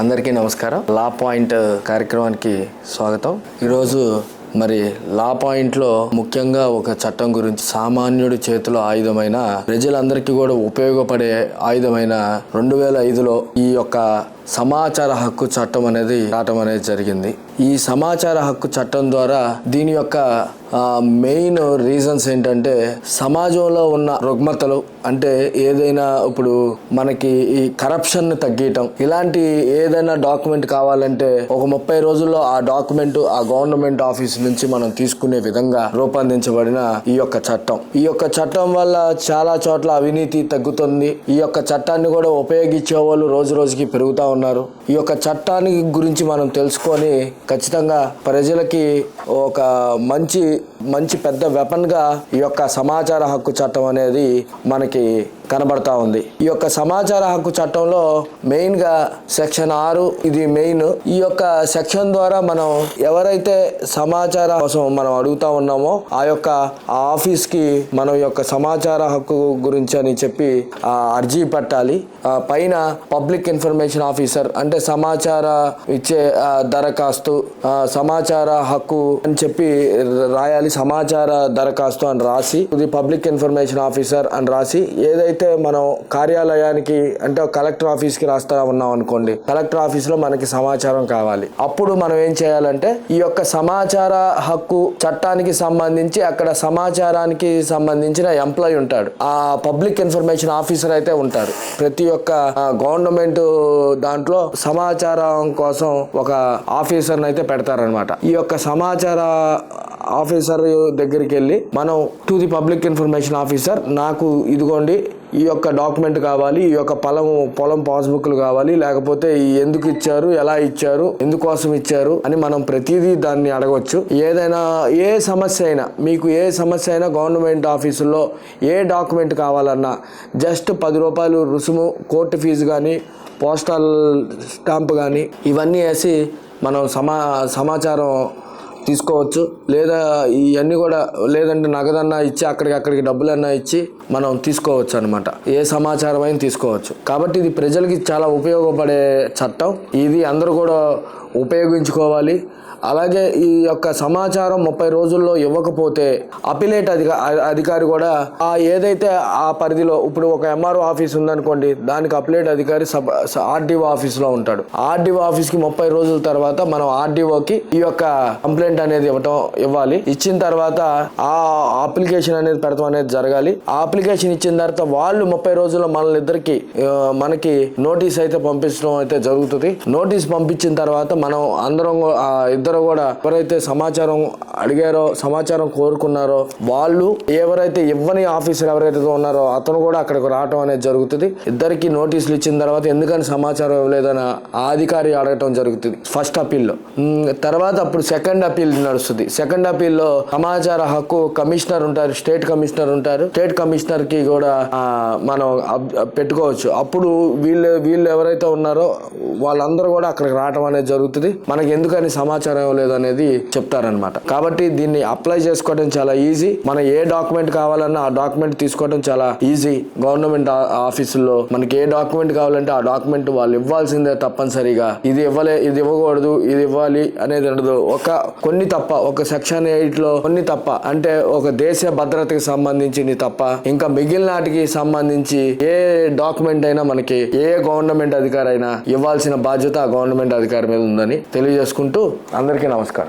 అందరికీ నమస్కారం. Law point కార్యక్రమానికి స్వాగతం. ఈరోజు మరి లా పాయింట్లో ముఖ్యంగా ఒక చట్టం గురించి సామాన్యుడి చేతిలో ఆయుధమైన ప్రజలందరికీ కూడా ఉపయోగపడే ఆయుధమైన రెండు వేల ఐదులో ఈ యొక్క సమాచార హక్కు చట్టం అనేది రావటం అనేది జరిగింది. ఈ సమాచార హక్కు చట్టం ద్వారా దీని యొక్క మెయిన్ రీజన్స్ ఏంటంటే సమాజంలో ఉన్న రుగ్మతలు అంటే ఏదైనా ఇప్పుడు మనకి ఈ కరప్షన్ తగ్గియటం. ఇలాంటి ఏదైనా డాక్యుమెంట్ కావాలంటే ఒక ముప్పై రోజుల్లో ఆ డాక్యుమెంట్ ఆ గవర్నమెంట్ ఆఫీస్ నుంచి మనం తీసుకునే విధంగా రూపొందించబడిన ఈ యొక్క చట్టం. ఈ యొక్క చట్టం వల్ల చాలా చోట్ల అవినీతి తగ్గుతుంది. ఈ యొక్క చట్టాన్ని కూడా ఉపయోగించే వాళ్ళు రోజు రోజుకి పెరుగుతూ ఉన్నారు. ఈ యొక్క చట్టాన్ని గురించి మనం తెలుసుకొని ఖచ్చితంగా ప్రజలకి ఒక మంచి మంచి పెద్ద వెపన్గా ఈ యొక్క సమాచార హక్కు చట్టం అనేది మనకి కనబడతా ఉంది. ఈ యొక్క సమాచార హక్కు చట్టంలో మెయిన్గా సెక్షన్ ఆరు ఇది మెయిన్. ఈ యొక్క సెక్షన్ ద్వారా మనం ఎవరైతే సమాచార కోసం మనం అడుగుతా ఉన్నామో ఆ యొక్క ఆ ఆఫీస్కి మనం యొక్క సమాచార హక్కు గురించి అని చెప్పి ఆ అర్జీ పెట్టాలి. పైన పబ్లిక్ ఇన్ఫర్మేషన్ ఆఫీసర్ అంటే సమాచార ఇచ్చే దరఖాస్తు సమాచార హక్కు అని చెప్పి రాయాలి. సమాచార దరఖాస్తు అని రాసి ఇది పబ్లిక్ ఇన్ఫర్మేషన్ ఆఫీసర్ అని రాసి ఏదైతే మనం కార్యాలయానికి అంటే కలెక్టర్ ఆఫీస్కి రాస్తా ఉన్నాం అనుకోండి కలెక్టర్ ఆఫీస్లో మనకి సమాచారం కావాలి. అప్పుడు మనం ఏం చేయాలంటే ఈ యొక్క సమాచార హక్కు చట్టానికి సంబంధించి అక్కడ సమాచారానికి సంబంధించిన ఎంప్లాయ్ ఉంటాడు. ఆ పబ్లిక్ ఇన్ఫర్మేషన్ ఆఫీసర్ అయితే ఉంటారు. ప్రతి ఒక్క గవర్నమెంట్ దాంట్లో సమాచారం కోసం ఒక ఆఫీసర్ని అయితే పెడతారనమాట ఈ యొక్క సమాచార ఆఫీసర్ దగ్గరికి వెళ్ళి మనం to the public information officer నాకు ఇదిగోండి ఈ యొక్క డాక్యుమెంట్ కావాలి ఈ యొక్క పొలం పొలం పాస్బుక్లు కావాలి లేకపోతే ఎందుకు ఇచ్చారు ఎలా ఇచ్చారు ఎందుకోసం ఇచ్చారు అని మనం ప్రతిదీ దాన్ని అడగవచ్చు ఏదైనా ఏ సమస్య అయినా మీకు ఏ సమస్య అయినా గవర్నమెంట్ ఆఫీసుల్లో ఏ డాక్యుమెంట్ కావాలన్నా జస్ట్ పది రూపాయలు రుసుము కోర్టు ఫీజు కానీ పోస్టల్ స్టాంప్ కానీ ఇవన్నీ వేసి మనం సమా సమాచారం తీసుకోవచ్చు. లేదా ఇవన్నీ కూడా లేదంటే నగదన్నా ఇచ్చి అక్కడికి అక్కడికి డబ్బులన్నా ఇచ్చి మనం తీసుకోవచ్చు అనమాట ఏ సమాచారం అయినా తీసుకోవచ్చు. కాబట్టి ఇది ప్రజలకి చాలా ఉపయోగపడే చట్టం. ఇది అందరూ కూడా ఉపయోగించుకోవాలి. అలాగే ఈ యొక్క సమాచారం ముప్పై రోజుల్లో ఇవ్వకపోతే అపిలేట్ అధిక అధికారి కూడా ఆ ఏదైతే ఆ పరిధిలో ఇప్పుడు ఒక ఎంఆర్ఓ ఆఫీస్ ఉందనుకోండి దానికి అపిలేట్ అధికారి సబ్ ఆర్డీఓ ఆఫీస్లో ఉంటాడు. ఆర్డీఓ ఆఫీస్కి ముప్పై రోజుల తర్వాత మనం ఆర్డీఓకి ఈ యొక్క కంప్లైంట్ అనేది ఇవ్వటం ఇవ్వాలి. ఇచ్చిన తర్వాత ఆ అప్లికేషన్ అనేది పెడతాం అనేది జరగాలి. ఆ అప్లికేషన్ ఇచ్చిన తర్వాత వాళ్ళు ముప్పై రోజుల్లో మనల్ని ఇద్దరికి మనకి నోటీస్ అయితే పంపించడం అయితే జరుగుతుంది. నోటీస్ పంపించిన తర్వాత మనం అందరం ఇద్దరు కూడా ఎవరైతే సమాచారం అడిగారో సమాచారం కోరుకున్నారో వాళ్ళు ఎవరైతే ఇవ్వని ఆఫీసర్ ఎవరైతే ఉన్నారో అతను కూడా అక్కడికి రావటం అనేది జరుగుతుంది. ఇద్దరికి నోటీసులు ఇచ్చిన తర్వాత ఎందుకని సమాచారం ఇవ్వలేదని ఆ అధికారి అడగటం జరుగుతుంది ఫస్ట్ అప్పీల్లో. తర్వాత అప్పుడు సెకండ్ అప్పీల్ నడుస్తుంది. సెకండ్ అప్పీల్లో సమాచార హక్కు కమిషనర్ ఉంటారు స్టేట్ కమిషనర్ ఉంటారు. స్టేట్ కమిషనర్కి కూడా మనం పెట్టుకోవచ్చు. అప్పుడు వీళ్ళు వీళ్ళు ఎవరైతే ఉన్నారో వాళ్ళందరూ కూడా అక్కడికి రావటం అనేది జరుగుతుంది. మనకి ఎందుకని సమాచారం లేదనేది చెప్తారనమాట కాబట్టి దీన్ని అప్లై చేసుకోవడం చాలా ఈజీ. మన ఏ డాక్యుమెంట్ కావాలన్నా ఆ డాక్యుమెంట్ తీసుకోవడం చాలా ఈజీ. గవర్నమెంట్ ఆఫీసుల్లో మనకి ఏ డాక్యుమెంట్ కావాలంటే ఆ డాక్యుమెంట్ వాళ్ళు ఇవ్వాల్సిందే తప్పనిసరిగా. ఇది ఇవ్వలే ఇది ఇవ్వకూడదు ఇది ఇవ్వాలి అనేది ఉండదు. ఒక కొన్ని తప్ప ఒక సెక్షన్ ఎయిట్లో కొన్ని తప్ప. అంటే ఒక దేశ భద్రతకి సంబంధించింది తప్ప. ఇంకా మిగిలిన వాటికి సంబంధించి ఏ డాక్యుమెంట్ అయినా మనకి ఏ గవర్నమెంట్ అధికారైనా అయినా ఇవ్వాల్సిన బాధ్యత ఆ గవర్నమెంట్ అధికారి మీద ఉందని తెలియజేసుకుంటూ అందరికీ నమస్కారం.